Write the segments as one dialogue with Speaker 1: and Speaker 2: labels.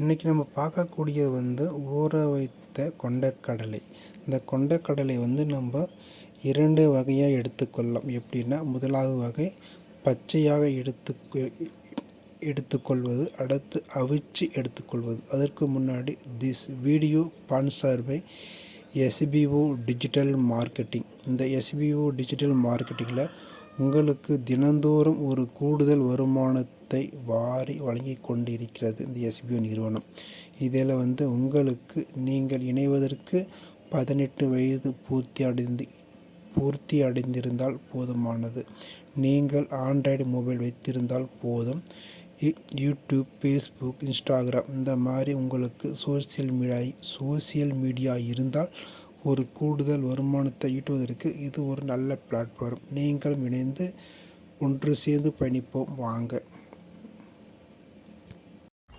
Speaker 1: இன்றைக்கி நம்ம பார்க்கக்கூடியது வந்து ஊற வைத்த கொண்டக்கடலை. இந்த கொண்டக்கடலை வந்து நம்ம இரண்டு வகையாக எடுத்துக்கொள்ளலாம். எப்படின்னா முதலாவது வகை பச்சையாக எடுத்து எடுத்துக்கொள்வது அடுத்து அவிச்சு எடுத்துக்கொள்வது. அதற்கு முன்னாடி திஸ் வீடியோ பான்சார்பை சார்பை எஸ்பிஓ டிஜிட்டல் மார்க்கெட்டிங் இந்த எஸ்பிஓ டிஜிட்டல் மார்க்கெட்டிங்கில் உங்களுக்கு தினந்தோறும் ஒரு கூடுதல் வருமானத்தை வாரி வழங்கி கொண்டிருக்கிறது இந்த எஸ்பிஓ நிறுவனம். இதில் வந்து உங்களுக்கு நீங்கள் இணைவதற்கு பதினெட்டு வயது பூர்த்தி அடைந்து பூர்த்தி அடைந்திருந்தால் போதுமானது. நீங்கள் ஆண்ட்ராய்டு மொபைல் வைத்திருந்தால் போதும். யூடியூப் ஃபேஸ்புக் இன்ஸ்டாகிராம் இந்த மாதிரி உங்களுக்கு சோசியல் மீடியா சோசியல் மீடியா இருந்தால் ஒரு கூடுதல் வருமானத்தை ஈட்டுவதற்கு இது ஒரு நல்ல பிளாட்ஃபார்ம். நீங்களும் இணைந்து ஒன்று சேர்ந்து பயணிப்போம். வாங்க.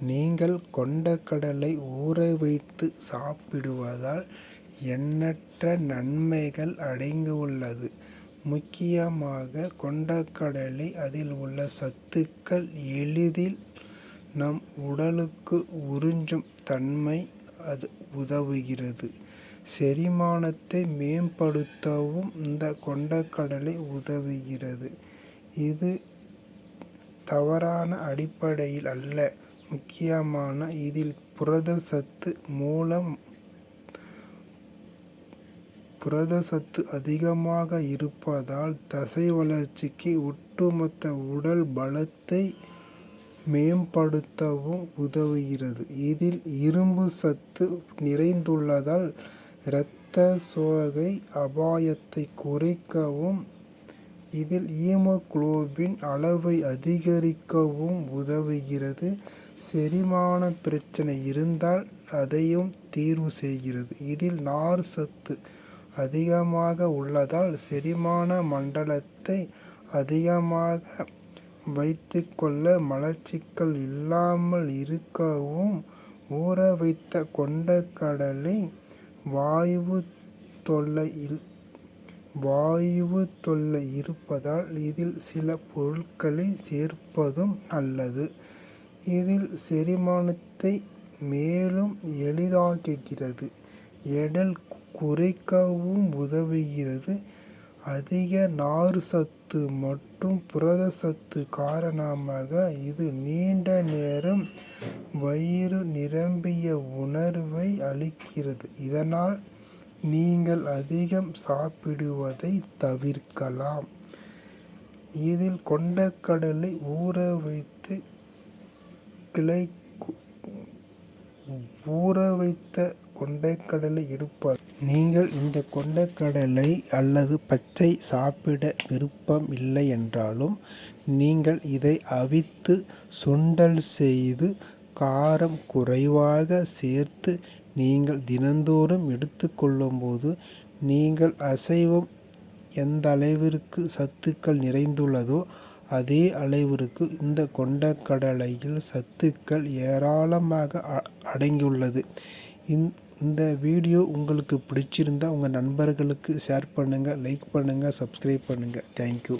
Speaker 1: நீங்கள் கொண்டக்கடலை ஊற வைத்து சாப்பிடுவதால் எண்ணற்ற நன்மைகள் அடங்கியுள்ளது. முக்கியமாக கொண்டக்கடலை அதில் உள்ள சத்துக்கள் எளிதில் நம் உடலுக்கு உறிஞ்சும் தன்மை அது உதவுகிறது. செரிமானத்தை மேம்படுத்தவும் இந்த கொண்டக்கடலை உதவுகிறது. இது தவறான அடிப்படையில் அல்ல. முக்கியமான இதில் புரத சத்து மூலம் புரத சத்து அதிகமாக இருப்பதால் தசை வளர்ச்சிக்கு ஒட்டுமொத்த உடல் பலத்தை மேம்படுத்தவும் உதவுகிறது. இதில் இரும்பு சத்து நிறைந்துள்ளதால் இரத்த சோகை அபாயத்தை குறைக்கவும் இதில் ஈமோகுளோபின் அளவை அதிகரிக்கவும் உதவுகிறது. செரிமான பிரச்சனை இருந்தால் அதையும் தீர்வு செய்கிறது. இதில் நார் சத்து அதிகமாக உள்ளதால் செரிமான மண்டலத்தை அதிகமாக வைத்துக்கொள்ள மலச்சிக்கல் இல்லாமல் இருக்கவும் ஊற வைத்த கொண்டக்கடலை வாயு தொல்லை வாயு தொல்லை இருப்பதால் இதில் சில பொருட்களை சேர்ப்பதும் நல்லது. இதில் செரிமானத்தை மேலும் எளிதாக்குகிறது. எடல் குறைக்கவும் உதவுகிறது. அதிக நார் சத்து மற்றும் புரத சத்து காரணமாக இது நீண்ட நேரம் வயிறு நிரம்பிய உணர்வை அளிக்கிறது. இதனால் நீங்கள் அதிகம் சாப்பிடுவதை தவிர்க்கலாம். இதில் கொண்டக்கடலை ஊற வைத்து கிளை ஊற வைத்த கொண்டைக்கடலை எடுப்பார். நீங்கள் இந்த கொண்டைக்கடலை அல்லது பச்சை சாப்பிட விருப்பம் இல்லை என்றாலும் நீங்கள் இதை அவித்து சுண்டல் செய்து காரம் குறைவாக சேர்த்து நீங்கள் தினந்தோறும் எடுத்துக்கொள்ளும்போது நீங்கள் அசைவம் எந்த அளவிற்கு சத்துக்கள் நிறைந்துள்ளதோ அதே அளவிற்கு இந்த கொண்டக்கடலையில் சத்துக்கள் ஏராளமாக அடங்கியுள்ளது. இந்த வீடியோ உங்களுக்கு பிடிச்சிருந்தால் உங்கள் நண்பர்களுக்கு ஷேர் பண்ணுங்கள் லைக் பண்ணுங்கள் சப்ஸ்கிரைப் பண்ணுங்கள் தேங்க்யூ